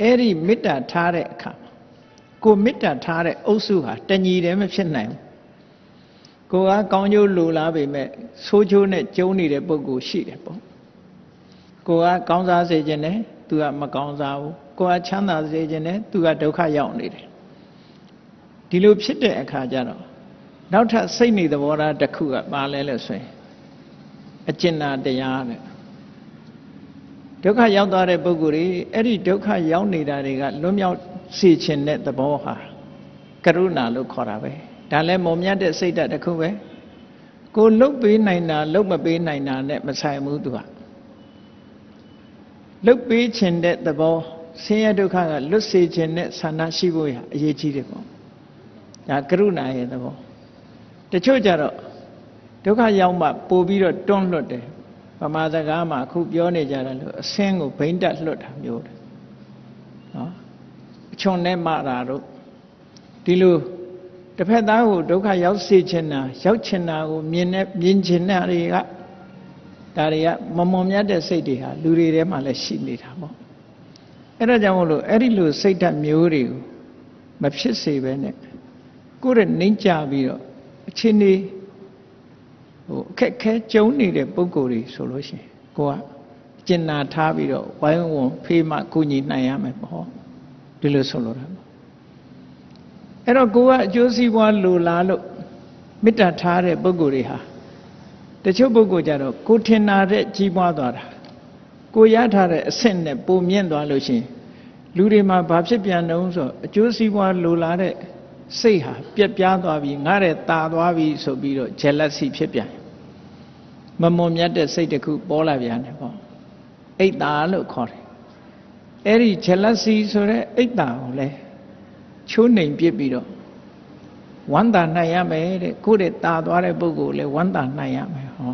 အဲ့ဒီမေတ္တာထားတဲ့အခါကိုမေတ္တာထားတဲ့အုပ်စုဟာတညီတည်းမဖြစ်နိုင်ဘူးကိုကကောင်းကျိုးလိုလားပေမဲ့ဆိုးကျိုးနဲ့ကျုံနေတဲ့ပုဂ္ဂိုလ်ရှိတယ်ပေါ့ကိုကကောင်းစားစေခြင်းနဲ့သူကမကောင်းစားဘူးကိုကချမ်းသာစေခြင်းနဲ့သူကဒုက္ခရောက်နေတယ်ဒီလိုဖြစ်တဲ့အခါကျတော့နောက်ထပ်စိတ်နေသဘောထားတစ်ခုကပါလဲလို့ဆိုရင်အကျဉ်းနာတရားတဲ့ ဒုက္ခရောက်သွားတဲ့ပုဂ္ဂိုလ်တွေအဲ့ဒီဒုက္ခရောက်နေတာတွေကလွတ်မြောက်စေခြင်းတဲ့သဘောဟာကရုဏာလို့ခေါ်တာပဲဒါလည်းမုံမြတ်တဲ့စိတ်ဓာတ်တစ်ခုပဲကိုလှုပ်ပေးနိုင်တာလှုပ်မပေးနိုင်တာနဲ့မဆိုင်ဘူးသူကလှုပ်ပေးခြင်းတဲ့သဘောဆင်းရဲဒုက္ခကလွတ်စေခြင်းတဲ့ဆန္ဒရှိဖို့ရအရေးကြီးတယ်ပေါ့ဒါကရုဏာရဲ့သဘောတချို့ကြတော့ဒုက္ခရောက်မှပို့ပြီးတော့တွန်းလွတ်တယ် ဗမာစကားမှာအခုပြောနေကြတယ်လို့အစင်းကိုဘိမ့်တက်လွတ်တာမျိုးတယ်နော်အချွန်နဲ့မှတာတို့ဒီလိုတစ်ဖက်သားကိုဒုက္ခရောက်စေချင်တာရောက်ချင်တာကိုမြင်နေမြင်ချင်တဲ့တွေကဒါတွေကမမွန်မြတ်တဲ့စိတ်တွေဟာလူတွေထဲမှာလည်းရှိနေတာပေါ့အဲ့ဒါကြောင့်မို့လို့အဲ့ဒီလိုစိတ်ဓာတ်မျိုးတွေကိုမဖြစ်စေဘဲနဲ့ကိုယ့်ရဲ့နှိမ့်ကြပြီးတော့အချင်းနေ ဟိုအခက်ခဲကြုံနေတဲ့ပုံကိုယ်တွေဆိုလို့ရှိရင်ကိုကကျင်နာထားပြီးတော့ဝိုင်းဝန်းဖေးမှကုညီနိုင်ရမယ်ပေါ့ဒီလိုဆိုလိုတာပေါ့အဲ့တော့ကိုကအကျိုးစီးပွားလိုလားလို့မေတ္တာထားတဲ့ပုံကိုယ်တွေဟာတချို့ပုံကိုယ်ကြတော့ကိုထင်တာတဲ့ကြီးပွားသွားတာကိုရထားတဲ့အဆင့်နဲ့ပုံမြင့်သွားလို့ရှိရင်လူတွေမှာဘာဖြစ်ပြန်တုံးဆိုအကျိုးစီးပွားလိုလားတဲ့ စိတ်ဟာပြက်ပြားသွားပြီငါတဲ့ตาသွားပြီဆိုပြီးတော့ jealousy ဖြစ်ပြန်မမွန်မြတ်တဲ့စိတ်တစ်ခုပေါ်လာပြန်တယ်ပေါ့အိတ်တာလို့ခေါ်တယ်အဲ့ဒီ jealousy ဆိုတဲ့အိတ်တာကိုလေချိုးနှိမ်ပြစ်ပြီးတော့ဝမ်းသာနိုင်ရမယ်တဲ့ကိုယ့်တဲ့ตาသွားတဲ့ပုဂ္ဂိုလ်လေဝမ်းသာနိုင်ရမယ်ဟော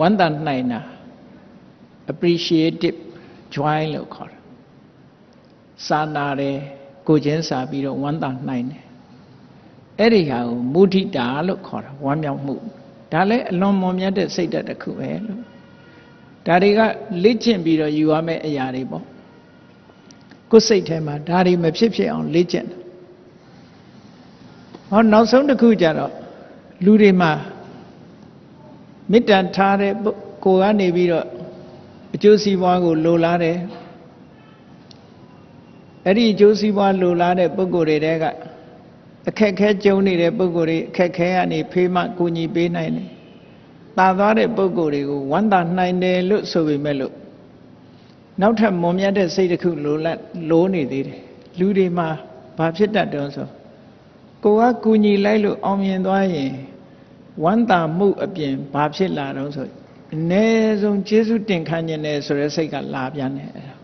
ဝမ်းသာနိုင်တာ appreciative joy လို့ခေါ်တယ် ယ် စာနာတယ်ကိုချင်းစာပြီးတော့ဝမ်းသာနိုင်တယ်အဲ့ဒီဟာကိုမုဒိတာလို့ခေါ်တာဝမ်းမြောက်မှုဒါလည်းအလွန်မွန်မြတ်တဲ့စိတ်ဓာတ်တစ်ခုပဲလို့ဒါတွေကလေ့ကျင့်ပြီးတော့ယူရမယ့်အရာတွေပေါ့ကိုယ်စိတ်ထဲမှာဒါတွေမဖြစ်ဖြစ်အောင်လေ့ကျင့်ဟောနောက်ဆုံးတစ်ခုကြတော့လူတွေမှာမေတ္တာထားတဲ့ကိုကနေပြီးတော့အကျိုးစီးပွားကိုလိုလားတယ် အဲ့ဒီအကျိုးစီးပွားလိုလားတဲ့ပုဂ္ဂိုလ်တွေတဲကအခက်ခဲကြုံနေတဲ့ပုဂ္ဂိုလ်တွေအခက်ခဲကနေဖေးမှကူညီပေးနိုင်တယ်။ตาသွားတဲ့ပုဂ္ဂိုလ်တွေကိုဝမ်းသာနိုင်တယ်လို့ဆိုပေမဲ့လို့နောက်ထပ်မွန်မြတ်တဲ့စိတ်တစ်ခုလိုလက်လိုနေသေးတယ်။လူတွေမှာဘာဖြစ်တတ်တုံးဆိုကိုကကူညီလိုက်လို့အောင်မြင်သွားရင်ဝမ်းသာမှုအပြင်ဘာဖြစ်လာတော့ဆိုအ ਨੇ ဆုံးကျေးဇူးတင်ခံခြင်းနဲ့ဆိုတဲ့စိတ်ကလာပြန်တယ်အဲ့ဒါ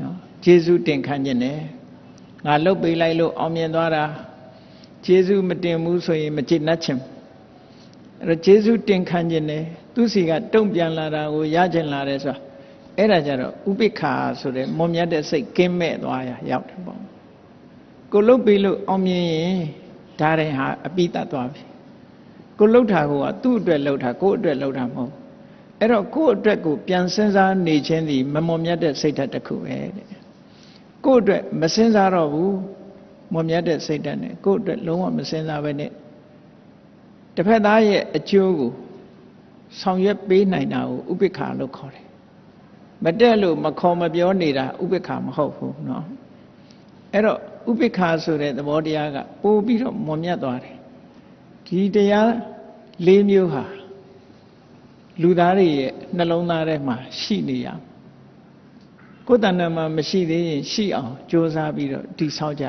နော် ကျေးဇူးတင်ခံခြင်းနဲ့ငါလှုပ်ပေးလိုက်လို့အောင်မြင်သွားတာကျေးဇူးမတင်ဘူးဆိုရင်မကျေနပ်ချင်အဲ့တော့ကျေးဇူးတင်ခံခြင်းနဲ့သူစီကတုံ့ပြန်လာတာကိုရကျင်လာတယ်ဆိုတာအဲ့ဒါကြတော့ဥပိ္ပခာဆိုတဲ့မွန်မြတ်တဲ့စိတ်ကင်းမဲ့သွားရရောက်တယ်ပေါ့ကိုလှုပ်ပေးလို့အောင်မြင်ရင်ဒါရင်ဟာအပိတတ်သွားပြီကိုလှုပ်တာကသူ့အတွက်လှုပ်တာကိုယ့်အတွက်လှုပ်တာမဟုတ်အဲ့တော့ကိုယ့်အတွက်ကိုပြန်စဉ်းစားနေခြင်းဒီမမွန်မြတ်တဲ့စိတ်ဓာတ်တစ်ခုပဲတဲ့ ကိုယ့်အတွက်မစဉ်းစားတော့ဘူးမွန်မြတ်တဲ့စိတ်ဓာတ်နဲ့ကိုယ့်အတွက်လုံးဝမစဉ်းစားဘဲနဲ့တစ်ဖက်သားရဲ့အကျိုးကိုဆောင်ရွက်ပေးနိုင်တာကိုဥပိ္ပခာလို့ခေါ်တယ်မတက်လို့မခေါ်မပြောနေတာဥပိ္ပခာမဟုတ်ဘူးเนาะအဲ့တော့ဥပိ္ပခာဆိုတဲ့သဘောတရားကပို့ပြီးတော့မွန်မြတ်သွားတယ်ဒီတရား၄မျိုးဟာလူသားတွေရဲ့နှလုံးသားထဲမှာရှိနေရ ကိုယ်တဏ္ဍာမှာမရှိသေးရင်ရှိအောင်ကြိုးစားပြီးတော့တည်ဆောက်ကြ